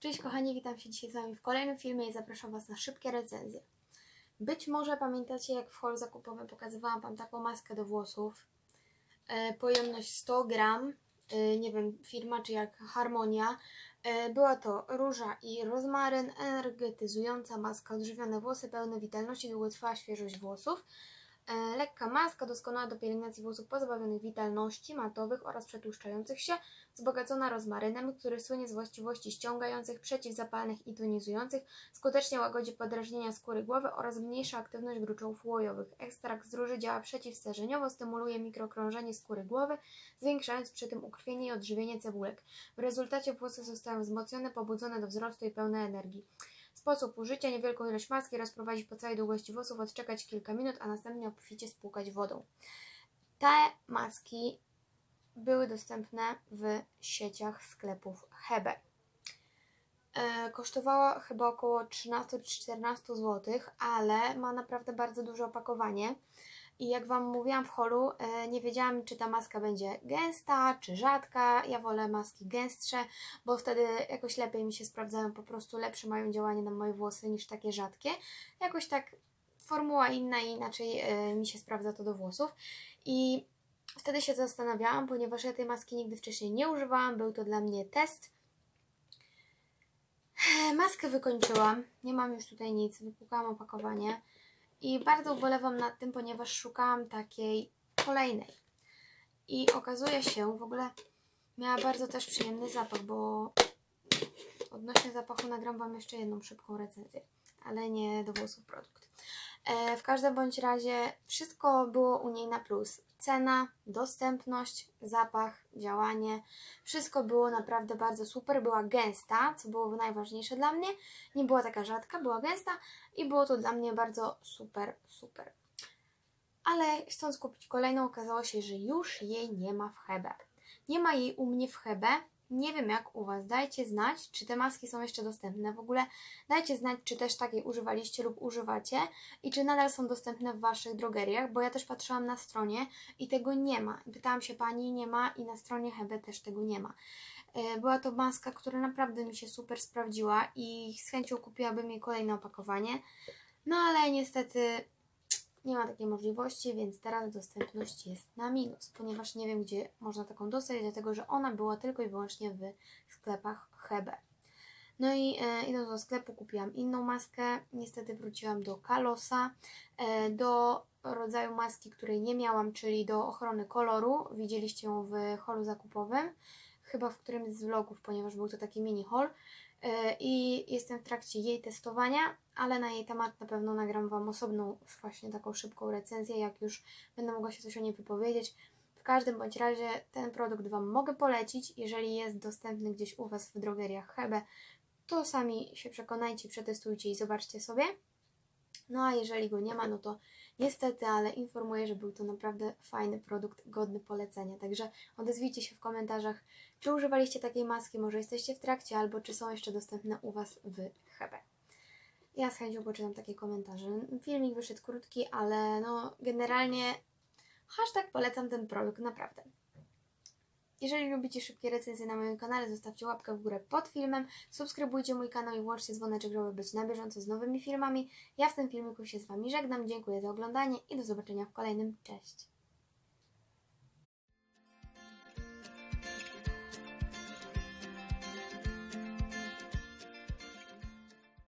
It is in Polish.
Cześć kochani, witam się dzisiaj z Wami w kolejnym filmie i zapraszam Was na szybkie recenzje. Być może pamiętacie, jak w holu zakupowym pokazywałam Wam taką maskę do włosów. E, pojemność 100 gram, e, nie wiem, firma czy jak Harmonia. E, była to róża i rozmaryn, energetyzująca maska, odżywione włosy, pełne witalności, długotrwała świeżość włosów. E, lekka maska, doskonała do pielęgnacji włosów pozbawionych witalności, matowych oraz przetłuszczających się, wzbogacona rozmarynem, który słynie z właściwości ściągających, przeciwzapalnych i tonizujących, skutecznie łagodzi podrażnienia skóry głowy oraz zmniejsza aktywność gruczołów łojowych. Ekstrakt z róży działa przeciwstarzeniowo, stymuluje mikrokrążenie skóry głowy, zwiększając przy tym ukrwienie i odżywienie cebulek. W rezultacie włosy zostają wzmocnione, pobudzone do wzrostu i pełne energii. Sposób użycia: niewielką ilość maski rozprowadzić po całej długości włosów, odczekać kilka minut, a następnie obficie spłukać wodą. Te maski były dostępne w sieciach sklepów Hebe. E, kosztowała chyba około 13-14 zł, ale ma naprawdę bardzo duże opakowanie. I jak Wam mówiłam w holu, e, nie wiedziałam, czy ta maska będzie gęsta, czy rzadka. Ja wolę maski gęstsze, bo wtedy jakoś lepiej mi się sprawdzają, po prostu lepsze mają działanie na moje włosy niż takie rzadkie. Jakoś tak formuła inna i inaczej e, mi się sprawdza to do włosów. I wtedy się zastanawiałam, ponieważ ja tej maski nigdy wcześniej nie używałam, był to dla mnie test. Maskę wykończyłam, nie mam już tutaj nic, wypłukałam opakowanie i bardzo ubolewam nad tym, ponieważ szukałam takiej kolejnej. I okazuje się, w ogóle miała bardzo też przyjemny zapach, bo odnośnie zapachu nagram Wam jeszcze jedną szybką recenzję, ale nie do włosów produkt. E, w każdym bądź razie wszystko było u niej na plus. Cena, dostępność, zapach, działanie. Wszystko było naprawdę bardzo super. Była gęsta, co było najważniejsze dla mnie. Nie była taka rzadka, była gęsta i było to dla mnie bardzo super, super. Ale chcąc kupić kolejną, okazało się, że już jej nie ma w Hebe. Nie ma jej u mnie w Hebe. Nie wiem jak u Was. Dajcie znać, czy te maski są jeszcze dostępne. W ogóle dajcie znać, czy też takiej używaliście lub używacie i czy nadal są dostępne w Waszych drogeriach, bo ja też patrzyłam na stronie i tego nie ma. Pytałam się Pani, nie ma i na stronie Hebe też tego nie ma. E, Była to maska, która naprawdę mi się super sprawdziła i z chęcią kupiłabym jej kolejne opakowanie. No ale niestety nie ma takiej możliwości, więc teraz dostępność jest na minus, ponieważ nie wiem, gdzie można taką dostać, dlatego że ona była tylko i wyłącznie w sklepach Hebe. No i e, idąc do sklepu kupiłam inną maskę. Niestety wróciłam do Kalosa, e, do rodzaju maski, której nie miałam, czyli do ochrony koloru. Widzieliście ją w holu zakupowym, chyba w którymś z vlogów, ponieważ był to taki mini haul. E, I jestem w trakcie jej testowania, ale na jej temat na pewno nagram Wam osobną, właśnie taką szybką recenzję, jak już będę mogła się coś o niej wypowiedzieć. W każdym bądź razie ten produkt Wam mogę polecić, jeżeli jest dostępny gdzieś u Was w drogeriach Hebe, to sami się przekonajcie, przetestujcie i zobaczcie sobie. No a jeżeli go nie ma, no to niestety, ale informuję, że był to naprawdę fajny produkt, godny polecenia. Także odezwijcie się w komentarzach, czy używaliście takiej maski, może jesteście w trakcie, albo czy są jeszcze dostępne u Was w Hebe. Ja z chęcią poczytam takie komentarze. Filmik wyszedł krótki, ale no generalnie hashtag polecam ten produkt, naprawdę. Jeżeli lubicie szybkie recenzje na moim kanale, zostawcie łapkę w górę pod filmem, subskrybujcie mój kanał i włączcie dzwoneczek, żeby być na bieżąco z nowymi filmami. Ja w tym filmiku się z Wami żegnam, dziękuję za oglądanie i do zobaczenia w kolejnym. Cześć!